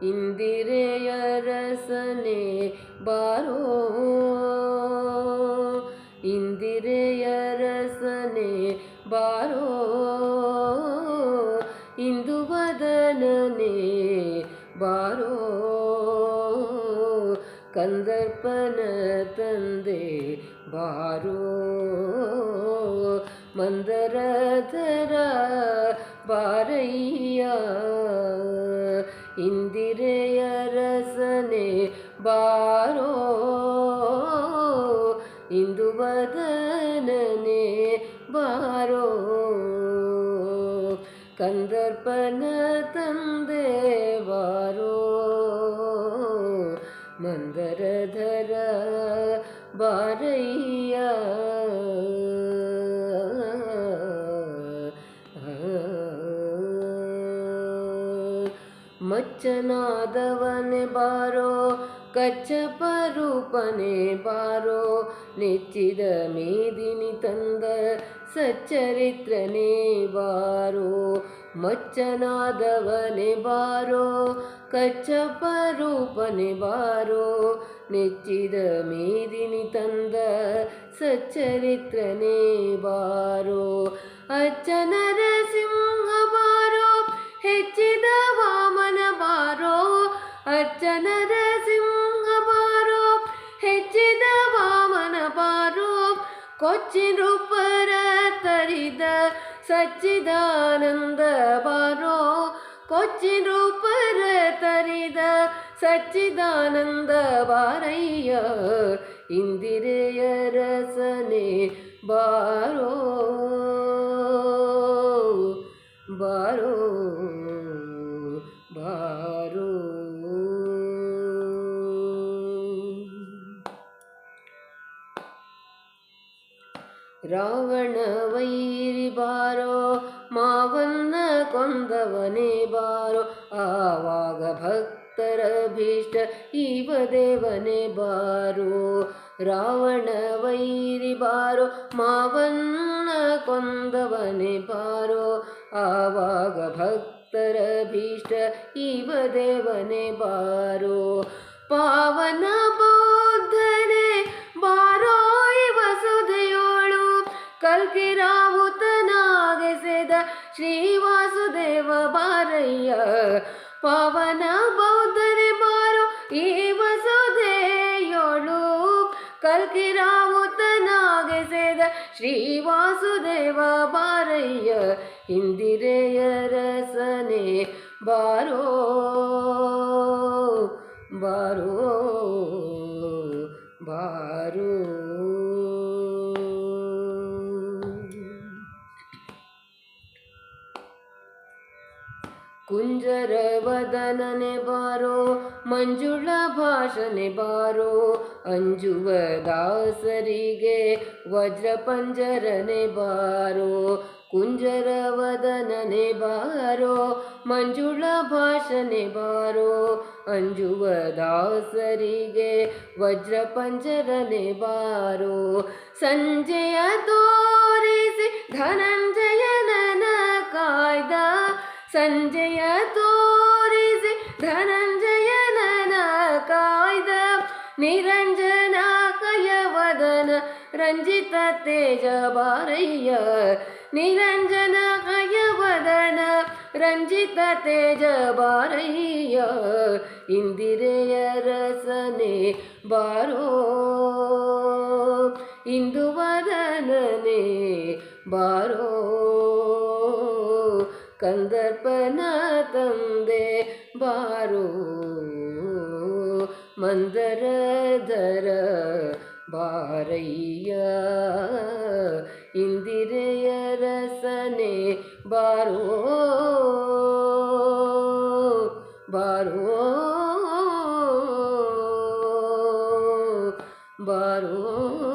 இந்திரேய ரசனே பாரோ. இந்திரேய ரசனே பாரோ. இந்துவதனே பாரோ. கந்தர்ப்பன தந்தே பாரோ. மந்தரதர பாரையா ಇಂದಿರೆಯ ರಸನೆ ಬಾರೋ ಇಂದು ಬದನನೆ ಬಾರೋ. ಕಂದರ್ಪನ ತಂದೆ ಬಾರೋ ಮಂದರಧರ मच्चनादवने बारो कच्छपरूपने बारो नेच्चिद मेदिनि तन्द सच्चरित्रने वारो मदवने वारो कच्छ प्ररूप नेचिदमेदिनि तन्द सच्चरित्रने वारो अच्च കൊച്ചിനുപ്പര തരിത സച്ചിദാനന്ദ ബാരോ കൊച്ചിനുപ്പര തരിത സച്ചിദാനന്ദ ബാരയ്യ ഇന്ദിരയ രസനെ ബാരോ ബാരോ ബാ ರಾವಣ ವೈರಿ ಬಾರೋ, ಮಾವನ್ನ ಕೊಂದವನೇ ಬಾರೋ, ಆವಾಗ ಭಕ್ತರ ಭೀಷ್ಟ ಇವ ದೇವನೇ ಬಾರೋ. ರಾವಣ ವೈರಿ ಬಾರೋ, ಮಾವನ್ನ ಕೊಂದವನೇ ಬಾರೋ, ಆವಾಗ ಭಕ್ತರ ಭೀಷ್ಟ ಇವ ದೇವನೇ ಬಾರೋ. ಪಾವನ ಪವನ ಬೌದ್ಧರೆ ಬಾರೋ ಈ ವಸುಧೆಯೋಳು. ಕಲ್ಕಿರಾವುತನಾಗೆಸೆದ ಶ್ರೀವಾಸುದೇವ ಬಾರಯ್ಯ ಇಂದಿರೆಯ ರಸನೆ. ಬಾರೋ ಬಾರೋ. ಕುಂಜರ ವದನನೆ ಬಾರೋ, ಮಂಜುಳ ಭಾಷನೆ ಬಾರೋ, ಅಂಜುವ ದಾಸರಿಗೆ ವಜ್ರ ಪಂಜರನೆ ಬಾರೋ ಕುಂಜರ ವದನನೆ ಬಾರೋ, ಮಂಜುಳ ಭಾಷನೆ ಬಾರೋ, ಅಂಜುವ ದಾಸರಿಗೆ ವಜ್ರ ಪಂಜರನೆ ಬಾರೋ, ಸಂಜೆಯ ತೋರಿಸಿ ಕಾಯ್ದ ಸಂಜೆಯ ತೋರಿಸಿ ಧನಂಜಯನನ ಕಾಯ್ದ ನಿರಂಜನ ಕಯವದನ ರಂಜಿತ ತೇಜ ಬಾರಯ್ಯ ನಿರಂಜನ ಕಯವದನ ರಂಜಿತ ತೇಜ ಬಾರಯ್ಯ ಇಂದಿರೆಯ ರಸನೆ ಬಾರೋ ಇಂದು ವದನನೆ ಬಾರೋ ಕಂದರ್ಪನ ತಂದೆ ಬಾರು ಮಂದರಧರ ಬಾರಯ್ಯ ಇಂದಿರೆಯ ರಸನೆ ಬಾರೋ ಬಾರೋ ಬಾರೋ